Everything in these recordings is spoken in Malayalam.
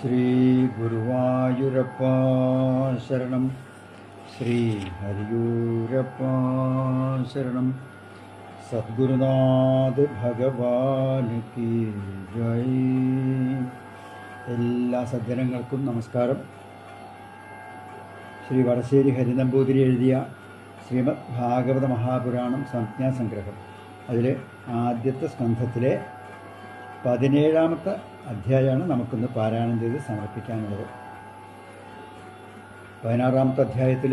ശ്രീ ഗുരുവായൂരപ്പ ശരണം. ശ്രീ ഹരിയൂരപ്പ ശരണം. സദ്ഗുരുനാഥ് ഭഗവാന് ജയ് എല്ലാ സജ്ജനങ്ങൾക്കും നമസ്കാരം. ശ്രീ വടശ്ശേരി ഹരിനമ്പൂതിരി എഴുതിയ ശ്രീമദ് ഭാഗവത മഹാപുരാണം സംജ്ഞാസംഗ്രഹം. അതിലെ ആദ്യത്തെ സ്കന്ധത്തിലെ പതിനേഴാമത്തെ അധ്യായമാണ് നമുക്കിന്ന് പാരായണം ചെയ്ത് സമർപ്പിക്കാനുള്ളത്. പതിനാറാമത്തെ അധ്യായത്തിൽ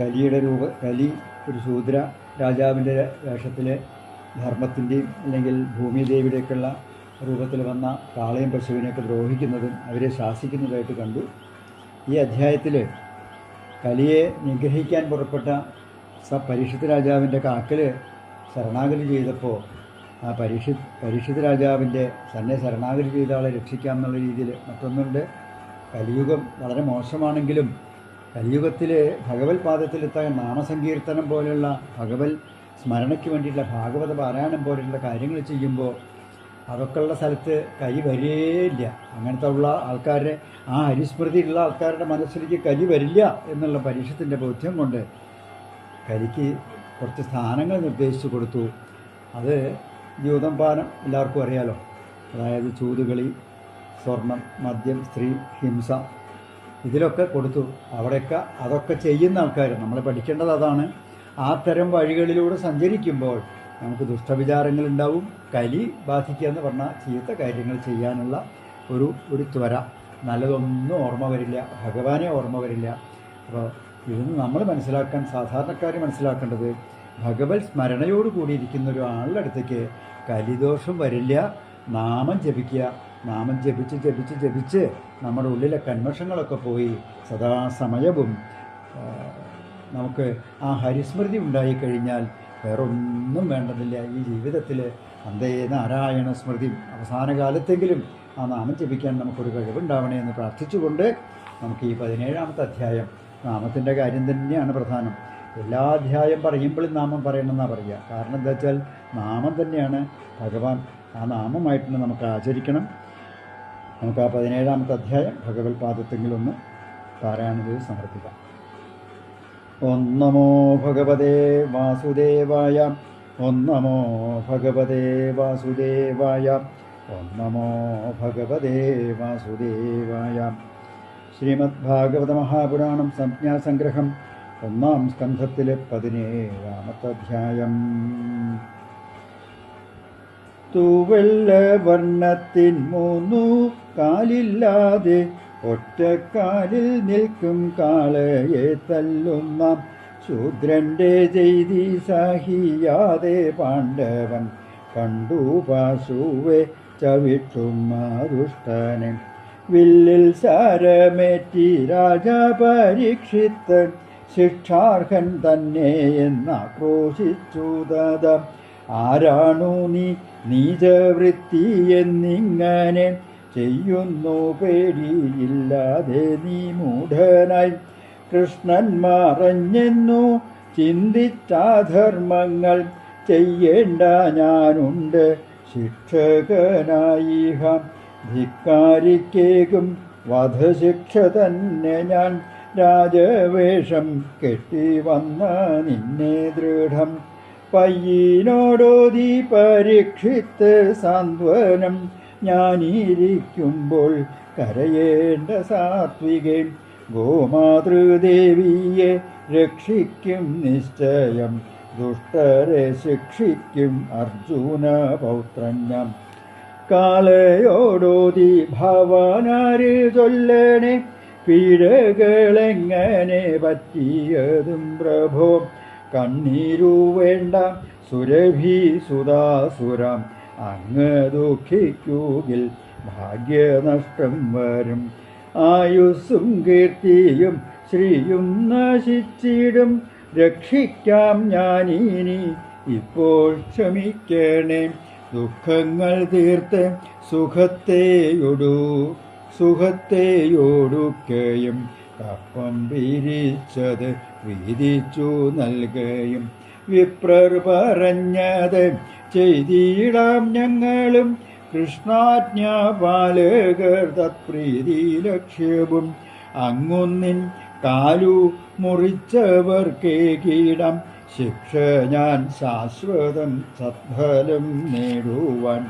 കലിയുടെ രൂപ കലി ഒരു ശൂദ്ര രാജാവിന്റെ വേഷത്തിലെ ധർമ്മത്തിന്റെയും അല്ലെങ്കിൽ ഭൂമിദേവിയുടെയൊക്കെയുള്ള രൂപത്തിൽ വന്ന കാളയും പശുവിനെയൊക്കെ ദ്രോഹിക്കുന്നതും അവരെ ശാസിക്കുന്നതായിട്ട് കണ്ടു. ഈ അധ്യായത്തിൽ കലിയെ നിഗ്രഹിക്കാൻ പുറപ്പെട്ട സ പരീക്ഷത്ത് രാജാവിന്റെ കാക്കൽ ശരണാഗതി ചെയ്തപ്പോൾ ആ പരീക്ഷി പരീക്ഷിത് രാജാവിന്റെ തന്നെ ശരണാഗതി ചെയ്ത ആളെ രക്ഷിക്കാം എന്നുള്ള രീതിയിൽ മറ്റൊന്നുണ്ട്. കലിയുഗം വളരെ മോശമാണെങ്കിലും കലിയുഗത്തിൽ ഭഗവത് പാദത്തിലെത്താൻ നാമസങ്കീർത്തനം പോലെയുള്ള ഭഗവത് സ്മരണയ്ക്ക് വേണ്ടിയിട്ടുള്ള ഭാഗവത പാരായണം പോലെയുള്ള കാര്യങ്ങൾ ചെയ്യുമ്പോൾ അതൊക്കെയുള്ള സ്ഥലത്ത് കൈ വരേയില്ല അങ്ങനത്തെ ഉള്ള ആൾക്കാരുടെ ആ ഹരിസ്മൃതിയുള്ള ആൾക്കാരുടെ മനസ്സിലേക്ക് കലി വരില്ല എന്നുള്ള പരീക്ഷത്തിന്റെ ബോധ്യം കൊണ്ട് കരിക്ക് കുറച്ച് സ്ഥാനങ്ങൾ നിർദ്ദേശിച്ചു കൊടുത്തു. അത് ദ്യൂതം പാനം എല്ലാവർക്കും അറിയാലോ. അതായത് ചൂതുകളി സ്വർണം മദ്യം സ്ത്രീ ഹിംസ ഇതിലൊക്കെ കൊടുത്തു. അവിടെയൊക്കെ അതൊക്കെ ചെയ്യുന്ന ആൾക്കാർ. നമ്മൾ പഠിക്കേണ്ടത് അതാണ്. ആ തരം വഴികളിലൂടെ സഞ്ചരിക്കുമ്പോൾ നമുക്ക് ദുഷ്ടവിചാരങ്ങൾ ഉണ്ടാവും. കലി ബാധിക്കുക എന്ന് പറഞ്ഞാൽ ചീത്ത കാര്യങ്ങൾ ചെയ്യാനുള്ള ഒരു ഒരു ത്വര. നല്ലതൊന്നും ഓർമ്മ വരില്ല. ഭഗവാനെ ഓർമ്മ വരില്ല. അപ്പോൾ ഇതിന് നമ്മൾ മനസ്സിലാക്കാൻ സാധാരണക്കാർ മനസ്സിലാക്കേണ്ടത് ഭഗവത് സ്മരണയോട് ഒരു ആളുടെ അടുത്തേക്ക് കലിദോഷം വരില്ല. നാമം ജപിക്കുക. നാമം ജപിച്ച് ജപിച്ച് ജപിച്ച് നമ്മുടെ ഉള്ളിലെ കന്മഷങ്ങളൊക്കെ പോയി സദാസമയവും നമുക്ക് ആ ഹരിസ്മൃതി ഉണ്ടായിക്കഴിഞ്ഞാൽ വേറൊന്നും വേണ്ടതില്ല. ഈ ജീവിതത്തിൽ അന്തേ നാരായണ സ്മൃതി അവസാന കാലത്തെങ്കിലും ആ നാമം ജപിക്കാൻ നമുക്കൊരു കഴിവുണ്ടാവണേ എന്ന് പ്രാർത്ഥിച്ചുകൊണ്ട് നമുക്ക് ഈ പതിനേഴാമത്തെ അധ്യായം നാമത്തിന്റെ കാര്യം തന്നെയാണ് പ്രധാനം. എല്ലാ അധ്യായം പറയുമ്പോഴും നാമം പറയണമെന്നാണ് പറയുക. കാരണം എന്താ വെച്ചാൽ നാമം തന്നെയാണ്. ഭഗവാൻ ആ നാമമായിട്ട് നമുക്ക് ആചരിക്കണം. നമുക്ക് ആ പതിനേഴാമത്തെ അധ്യായം ഭഗവത് പാദത്തെങ്കിലൊന്ന് പാരായണത് സമർപ്പിക്കാം. ഓം നമോ ഭഗവതേ വാസുദേവായ ഓം നമോ ഭഗവതേ വാസുദേവായ ഓം നമോ ഭഗവതേ വാസുദേവായ. ശ്രീമദ്ഭാഗവത മഹാപുരാണം സംജ്ഞാസംഗ്രഹം ഒന്നാം സ്കന്ധത്തിലെ പതിനേഴാമത്തെ അധ്യായം തൂവെള്ള വർണത്തിൻ മൂന്നു കാലില്ലാതെ ഒറ്റക്കാലിൽ നിൽക്കും കാളയെ തല്ലുന്ന ശൂദ്രന്റെ ചെയ്തി സഹിയാതെ പാണ്ഡവൻ കണ്ടു പാശുവെ ചവിട്ടും മാരുഷ്ടനെ വില്ലിൽ സാരമേറ്റി രാജ പരീക്ഷിത്ത് ശിക്ഷാർഹൻ തന്നെ എന്നാക്രോശിച്ചു തത ആരാണു നീ? നീചവൃത്തി എന്നിങ്ങനെ ചെയ്യുന്നു പേടിയില്ലാതെ നീ മൂഢനായി. കൃഷ്ണൻ മറഞ്ഞെന്നു ചിന്തിച്ചാധർമ്മങ്ങൾ ചെയ്യേണ്ട ഞാനുണ്ട് ശിക്ഷകനായിഹ ധിക്കാരിക്കേകും വധശിക്ഷ തന്നെ ഞാൻ രാജവേഷം കെട്ടി വന്ന നിന്നെ ദൃഢം. പയ്യനോടോതി പരീക്ഷിത്ത് സാന്ത്വനം. ഞാനിരിക്കുമ്പോൾ കരയേണ്ട സാത്വികേ ഗോമാതൃദേവിയെ രക്ഷിക്കും നിശ്ചയം. ദുഷ്ടരെ ശിക്ഷിക്കും അർജുന പൗത്രന്യം. കാളയോടോതി ഭവാനാര് ചൊല്ലണേ പിഴകളെങ്ങനെ പറ്റിയതും പ്രഭോ? കണ്ണീരു വേണ്ട സുരഭി സുതാസുരം അങ്ങ് ദുഃഖിക്കൂകിൽ ഭാഗ്യനഷ്ടം വരും. ആയുസ്സും കീർത്തിയും ശ്രീയും നശിച്ചിടും. രക്ഷിക്കാം ഞാനിനി ഇപ്പോൾ ക്ഷമിക്കണേ. ദുഃഖങ്ങൾ തീർത്ത് സുഖത്തെയൊടു. സുഖത്തെയോടുക്കയും കപ്പം പിരിച്ചത് വീതിച്ചു നൽകുകയും വിപ്രർ പറഞ്ഞത് ചെയ്തിടാം ഞങ്ങളും. കൃഷ്ണാജ്ഞാപാലകർ തത്പ്രീതി ലക്ഷ്യവും. അങ്ങുന്നിൻ കാലു മുറിച്ചവർക്കേ കീടം. ശിക്ഷ ഞാൻ ശാശ്വതം സത്ഫലം നേടുവാൻ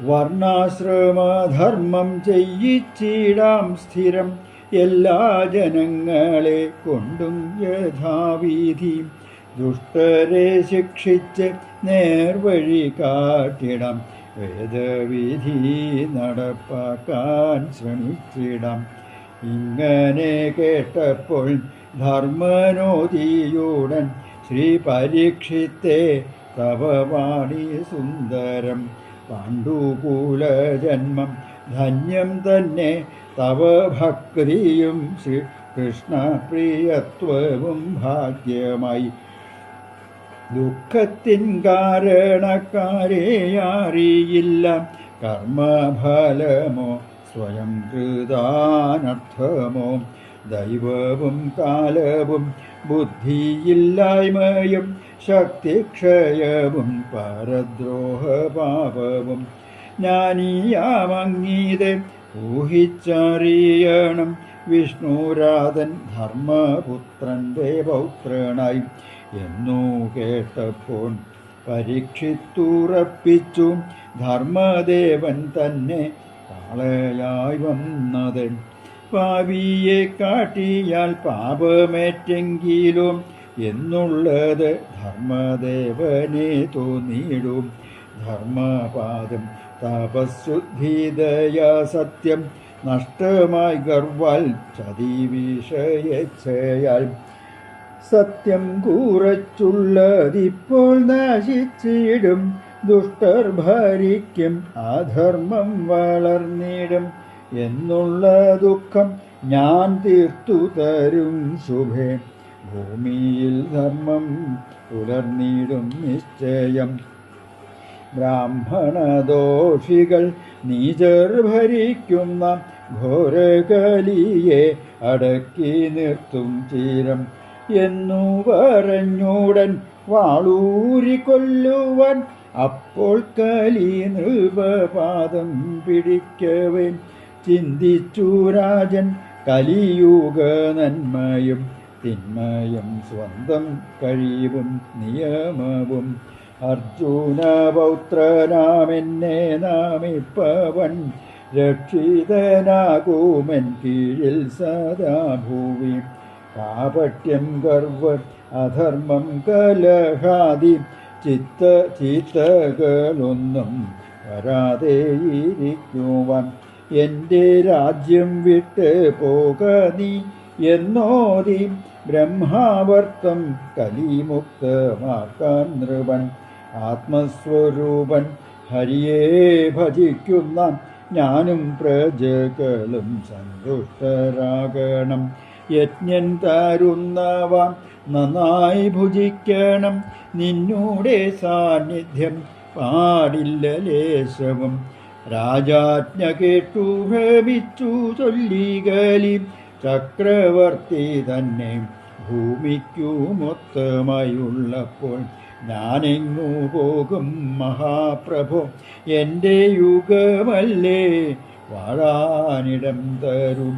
വർണാശ്രമധർമ്മം ചെയ്യിച്ചിടാം സ്ഥിരം എല്ലാ ജനങ്ങളെ കൊണ്ടും യഥാവിധി. ദുഷ്ടരെ ശിക്ഷിച്ച് നേർവഴി കാട്ടിടാം വേദവിധി നടപ്പാക്കാൻ ശ്രമിച്ചിടാം. ഇങ്ങനെ കേട്ടപ്പോൾ ധർമ്മനോതിയുടൻ ശ്രീ പരീക്ഷിത്തെ തവവാണി സുന്ദരം പാണ്ഡുകൂലജന്മം ധന്യം തന്നെ തവ ഭക്തിയും ശ്രീ കൃഷ്ണപ്രിയത്വവും ഭാഗ്യമായി. ദുഃഖത്തിൻ കാരണക്കാരെ അറിയില്ല കർമ്മഫലമോ സ്വയം കൃതാനർത്ഥമോ. ദൈവവും കാലവും ബുദ്ധിയില്ലായ്മയും ശക്തിക്ഷയവും പരദ്രോഹപാപവും ജ്ഞാനീയാമങ്ങീത് ഊഹിച്ചറിയണം. വിഷ്ണുരാധൻ ധർമ്മപുത്രന്റെ പൗത്രനായി എന്നു കേട്ടപ്പോൾ പരീക്ഷിത്തുറപ്പിച്ചു. ധർമ്മദേവൻ തന്നെ കാളയായി വന്നത്. പാവിയെ കാട്ടിയാൽ പാപമേറ്റെങ്കിലും എന്നുള്ളത് ധർമ്മദേവനെ തോന്നിയിടും. ധർമ്മപാദം തപസ്സുദ്ധീതയ സത്യം നഷ്ടമായി ഗർവാൽ ചതി വിഷയച്ചയാൽ സത്യം കൂറച്ചുള്ളതിപ്പോൾ നശിച്ചിടും. ദുഷ്ടർ ഭരിക്കും അധർമ്മം വളർന്നിടും. എന്നുള്ള ദുഃഖം ഞാൻ തീർത്തു തരും ശുഭേ. ഭൂമിയിൽ ധർമ്മം പുലർന്നിടും നിശ്ചയം. ബ്രാഹ്മണദോഷികൾ നീചർ ഭരിക്കുന്ന ഘോരകലിയെ അടക്കി നിർത്തും ചീരം. എന്നു പറഞ്ഞുടൻ വാളൂരി അപ്പോൾ കലി നൃപപാദം പിടിക്കവേ ചിന്തിച്ചു രാജൻ കലിയുഗ നന്മയും തിന്മയും സ്വന്തം കഴിവും നിയമവും അർജുന പൗത്രനാമെന്നെ നാമിപ്പവൻ രക്ഷിതനാകൂമൻ കീഴിൽ സദാ ഭൂവി. കാപട്യം ഗർവ അധർമ്മം കലഹാദി. ചിത്ത ചീത്തകളൊന്നും വരാതെ ഇരിക്കുവാൻ എന്റെ രാജ്യം വിട്ട് പോക നീ എന്നോതി. ബ്രഹ്മാവർത്തം കലിമുക്തമാക്കാൻ നൃപൻ ആത്മസ്വരൂപൻ ഹരിയെ ഭജിക്കുന്ന ഞാനും പ്രജകളും സന്തുഷ്ടരാകണം. യജ്ഞൻ തരുന്നവ നന്നായി ഭുജിക്കണം. നിന്നൂടെ സാന്നിധ്യം പാടില്ല ലേശവും. രാജാജ്ഞ കേട്ടു ഭ്രമിച്ചു ചൊല്ലികലി ചക്രവർത്തി തന്നെ ഭൂമിക്കു മൊത്തമായുള്ളപ്പോൾ ഞാനെങ്ങു പോകും മഹാപ്രഭു? എന്റെ യുഗമല്ലേ വാഴാനിടം തരും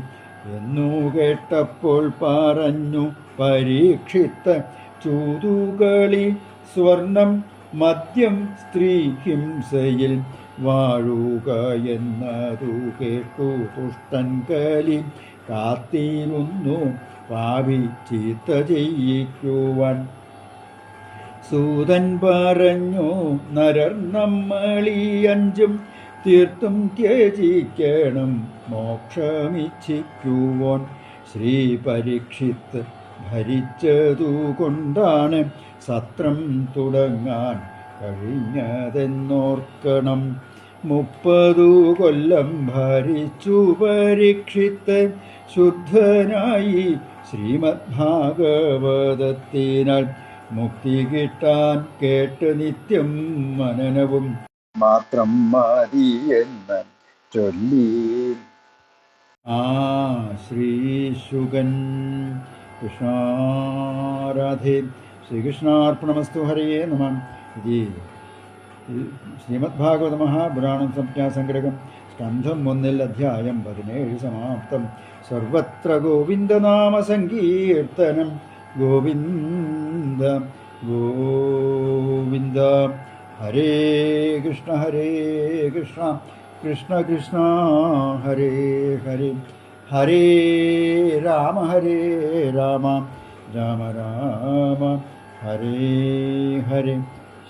എന്നു കേട്ടപ്പോൾ പറഞ്ഞു പരീക്ഷിത്ത ചൂതുകളി സ്വർണം മദ്യം സ്ത്രീ ഹിംസയിൽ വാഴുക എന്നതു കേട്ടു തുഷ്ടൻ കലി. കാത്തിരുന്നു പാവി ചീത്ത ചെയ്യിക്കുവാൻ. സൂതൻ പറഞ്ഞു നരർ നമ്മളീ അഞ്ചും തീർത്തും ത്യജിക്കണം മോക്ഷമിച്ഛിക്കുവോൻ. ശ്രീ പരീക്ഷിത്ത് ഭരിച്ചതുകൊണ്ടാണ് സത്രം തുടങ്ങാൻ കഴിഞ്ഞതെന്നോർക്കണം. മുപ്പതു കൊല്ലം ഭരിച്ചു പരീക്ഷിത്ത് ശുദ്ധനായി ശ്രീമദ് ഭാഗവതത്തിനാൽ മുക്തി കിട്ടാൻ കേട്ട് നിത്യം മനനവും. മാത്രം മതി എന്ന് ചൊല്ലി. ആ ശ്രീശുഗൻ കൃഷ്ണാരാധേ. ശ്രീകൃഷ്ണാർപ്പണമസ്തു ഹരേ നമ. ഇതി ഈ ശ്രീമദ് ഭാഗവത മഹാപുരാണം സംജ്ഞാസംഗ്രഹം സ്കന്ധം ഒന്നിൽ അധ്യായം പതിനേഴ് സമാപ്തം. സർവത്ര ഗോവിന്ദനാമ സങ്കീർത്തനം ഗോവിന്ദ ഗോവിന്ദ. ഹരേ കൃഷ്ണ ഹരേ കൃഷ്ണ. കൃഷ്ണ കൃഷ്ണ ഹരേ ഹരേ. ഹരേ രാമ ഹരേ രാമ. രാമ രാമ. ഹരേ ഹരേ.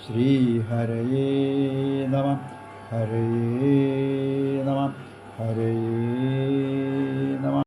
ശ്രീഹരയേ നമ. ഹരേ നമ. ഹരേ നമ.